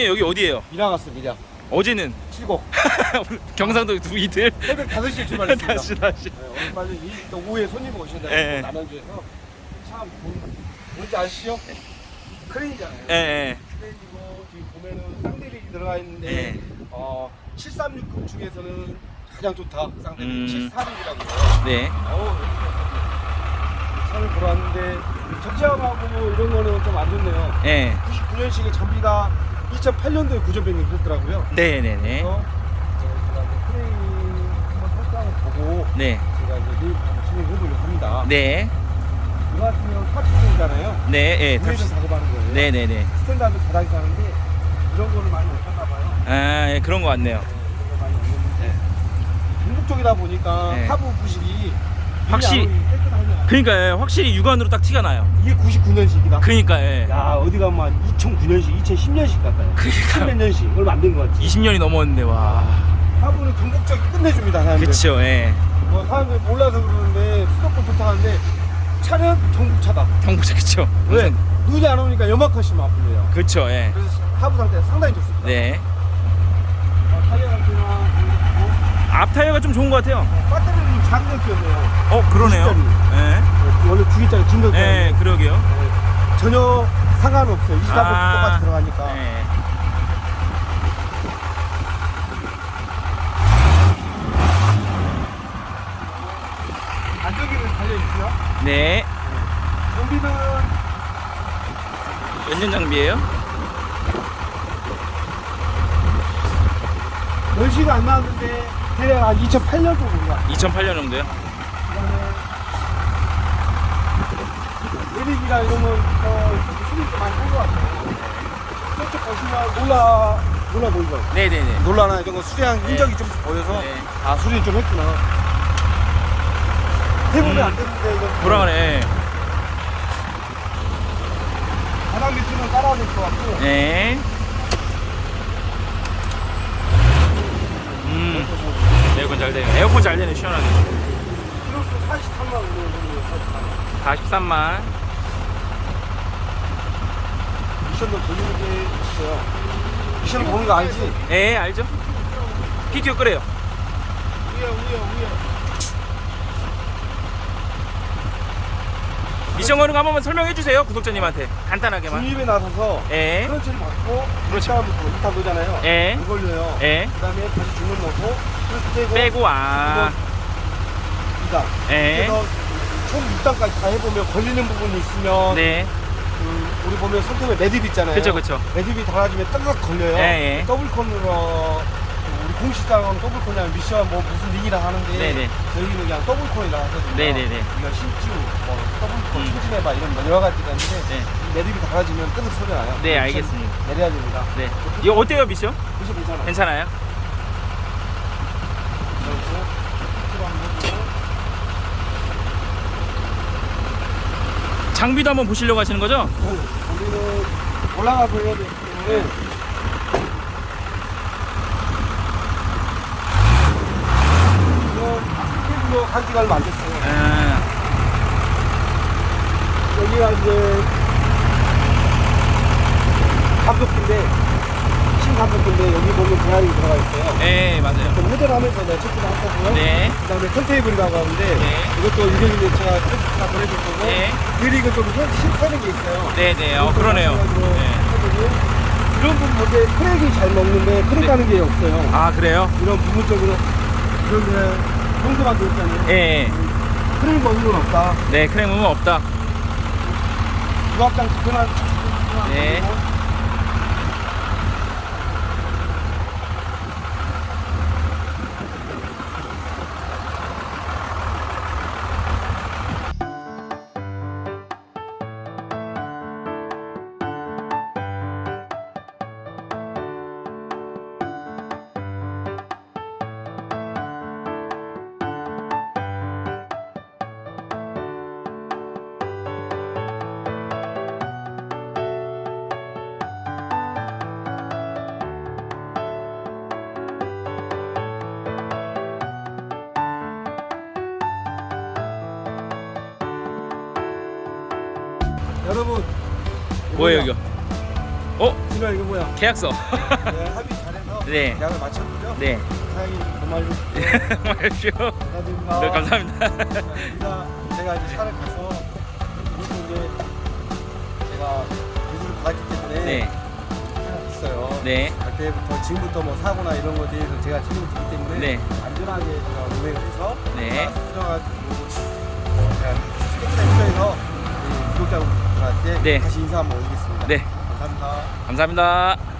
부장님 여기 어디예요? 미랑 왔어 미랑 어제는 칠곡 경상도 두 이틀 새벽 5시에 출발했습니다 다시 다시 네, 오늘 빨리 이, 또 오후에 손님 오신다고 예. 남양주에서 참 본- 뭔지 아시죠? 크레인이잖아요 예, 예. 크레인이고 지금 보면은 쌍대리 들어가 있는데 예. 어, 736급 중에서는 가장 좋다 쌍대리 음. 746이라고 네. 어우 차를 보러 왔는데 적재함하고 뭐 이런 거는 좀 안 좋네요 예. 99년식의 장비가 2008년도에 구전변이 그랬더라고요 네, 네, 네. 그래서 어, 제가 이제 크레인 한번 설정을 보고 네. 제가 이제 한번 진행해 보려고 합니다. 네. 이거 같은 경우는 타치팅이잖아요. 네, 예. 위에서 작업하는 거예요. 네, 네, 네. 스탠다드 바닥에서 하는데 이런 거를 많이 못하나 봐요. 아, 예, 그런 거 같네요. 네, 이런 거 많이 없는데 중국 쪽이다 보니까 네. 하부 부식이 확실히-. 그러니까 예, 확실히 육안으로 딱 티가 나요. 이게 99년식이다. 그러니까 예. 야 어디 가면 2009년식, 2010년식 같아요. 그러니까. 10몇 년식 얼마 안된 것 같지. 20년이 넘었는데 와. 하부는 전국적이 끝내줍니다 사람들. 그쵸, 예. 뭐 사람들이 몰라서 그러는데 수도권 좋다는데 차는 전국차다. 경부차 그쵸. 왜? 눈이 안 오니까 연막하시면 아플래요. 그쵸, 예. 그래서 하부 상태가 상당히 좋습니다. 네. 어, 타이어 상태나 앞 타이어가 좀 좋은 것 같아요. 배터리 는좀 작은 걸 끼웠네요. 어, 그러네요. 진짜로. 예. 네, 원래 두 개짜리 긴거 예, 그러게요. 전혀 상관없어요. 24번 아. 똑같이 들어가니까. 예. 안쪽에는 달려있고요. 네. 장비는 몇년 장비예요? 연식이 안 나왔는데 대략 한 2008년 정도인가. 2008년 정도요? 랑 이런 건 어, 수리 좀 많이 한것 같아요. 저쪽 보시면 놀라 놀라 보이죠? 네, 네, 네. 놀라나 이런 거 수리한 흔적이 좀 보여서 네. 아 수리 좀 했구나. 해보면 안 되는데 이거 그래? 바닥 밑으로는 깔아야 될 것 같고 네. 음. 에어컨 잘 되네. 에어컨 잘 되네, 시원하게. 키로수 43만 원 정도 43만. 미션도 돌리는 게 있어요. 미션 보는 거 알지? 예, 알죠? PTO 끄래요. 위에 위에 위에. 미션 거는 거한 번만 설명해 주세요, 구독자님한테. 간단하게만. 중립에 나서서 예. 크런치를 받고 그렇죠. 다음부터 이타 놓잖아요. 예. 안 걸려요. 예. 그다음에 다시 주문 넣고 크런치 빼고 아. 2단. 예. 그래서 총 6단까지 다 해보면 걸리는 부분이 있으면 네. 그 우리 보면 손톱에 매듭 있잖아요. 그쵸, 그쵸. 매듭이 달아지면 뜨뜻 걸려요. 예, 예. 더블콘으로 우리 공식상은 더블콘이랑 미션 뭐 무슨 링이라 하는데 네네. 저희는 그냥 더블콘이라 하거든요. 네네네. 우리가 신주, 뭐 더블콘, 음. 소진해봐 이런 뭐 여러 가지가 있는데 네. 매듭이 달아지면 뜨뜻 소리 나요. 네, 미션 알겠습니다. 내려야 됩니다. 네. 이거 어때요, 미션? 미션 괜찮아요. 괜찮아요? 장비도 한번 보시려고 하시는 거죠? 우리는 올라가서 해야 되기 때문에 이거 간 지가 얼마 안 됐어요. 아, 여기가 이제 감속기인데 신감속기인데 여기 보면 배관이 들어가 있어요. 네, 맞아요. 그럼 회전하면서 내가 체크를 할 거고요. 네. 그 다음에 턴테이블이라고 하는데 네. 이것도 유경인데 제가 테스트가 보내줄 거고 네. 그리고 좀 실패는 게 있어요. 네, 네. 어, 그러네요. 네. 이런 부분 뭔데 크랙이 잘 먹는데 크랙 네. 가는 게 없어요. 아, 그래요? 이런 부분적으로 그런데 평소밖에 없잖아요. 예. 크랙 먹는 건 없다. 네, 크레임은 없다. 유압장 그만. 네. 여러분 뭐예요, 이거? 어? 준아 이거 뭐야? 계약서. 네, 합의 잘해서 네. 계약을 마쳤고요. 네. 사장님 정말 좀 마십시오. 감사드립니다. 네, 감사합니다. 우리가 제가 이제 차를 가서 이것도 이제 제가 기술을 받았기 때문에 네. 있어요. 네. 갈 때부터 지금부터 뭐 사고나 이런 거에 대해서 제가 책임을 지기 때문에 네. 안전하게 제가 운행을 해서 네. 수정하고 어, 제가 네. 다시 인사 한번 올리겠습니다. 네. 감사합니다. 감사합니다.